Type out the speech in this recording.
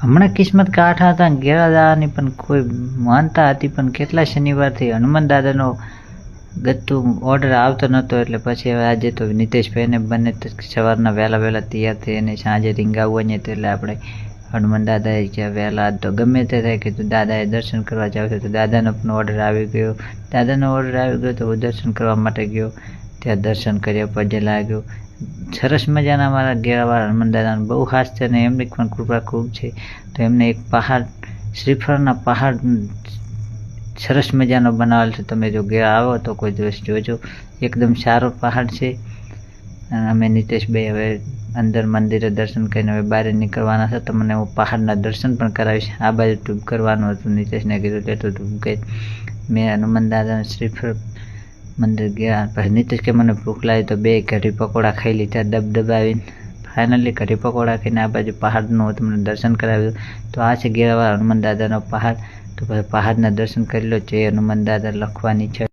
હમણાં કિસ્મત કાઠા હતા ને દાદાની પણ કોઈ માનતા હતી, પણ કેટલા શનિવારથી હનુમાન દાદાનો ગતું ઓર્ડર આવતો નહોતો, એટલે પછી આજે તો નીતેશભાઈને બંને સવારના વહેલા વહેલા તૈયાર થઈને સાંજે રીંગાવવા જઈએ એટલે આપણે હનુમાન દાદાએ જ્યાં વહેલા તો ગમે તે થાય કે તું દાદાએ દર્શન કરવા જાવ તો દાદાનો પણ ઓર્ડર આવી ગયો. દાદાનો ઓર્ડર આવી ગયો તો હું દર્શન કરવા માટે ગયો. ત્યાં દર્શન કર્યા, પગે લાગ્યું. સરસ મજાના મારા ઘેરાવાળા હનુમાન દાદાનું બહુ ખાસ છે અને એમની પણ કૃપા ખૂબ છે. તો એમને એક પહાડ, શ્રીફળના પહાડ સરસ મજાનો બનાવેલ છે. તમે જો ઘેર આવો તો કોઈ દિવસ જોજો. એકદમ સારો પહાડ છે. અને અમે નીતેશભાઈ હવે અંદર મંદિરે દર્શન કરીને હવે બહાર નીકળવાના છે. તો મને હું પહાડના દર્શન પણ કરાવીશ. આ બાજુ ટૂબ કરવાનું હતું. નીતેશને કીધું લેતો ટૂબ કે મેં હનુમાન દાદાના શ્રીફળ મંદિર ગયા, પછી નીતિશ કે મને ભૂખ લાગી તો બે કઢી પકોડા ખાઈ લીધા દબ દબાવીને. ફાઇનલી કઢી પકોડા ખાઈને આ બાજુ પહાડનું તમને દર્શન કરાવ્યું. તો આ છે ગેરવા હનુમાન દાદાનો પહાડ. તો પછી પહાડના દર્શન કરી લો, જે હનુમાન દાદા લખવાની છે.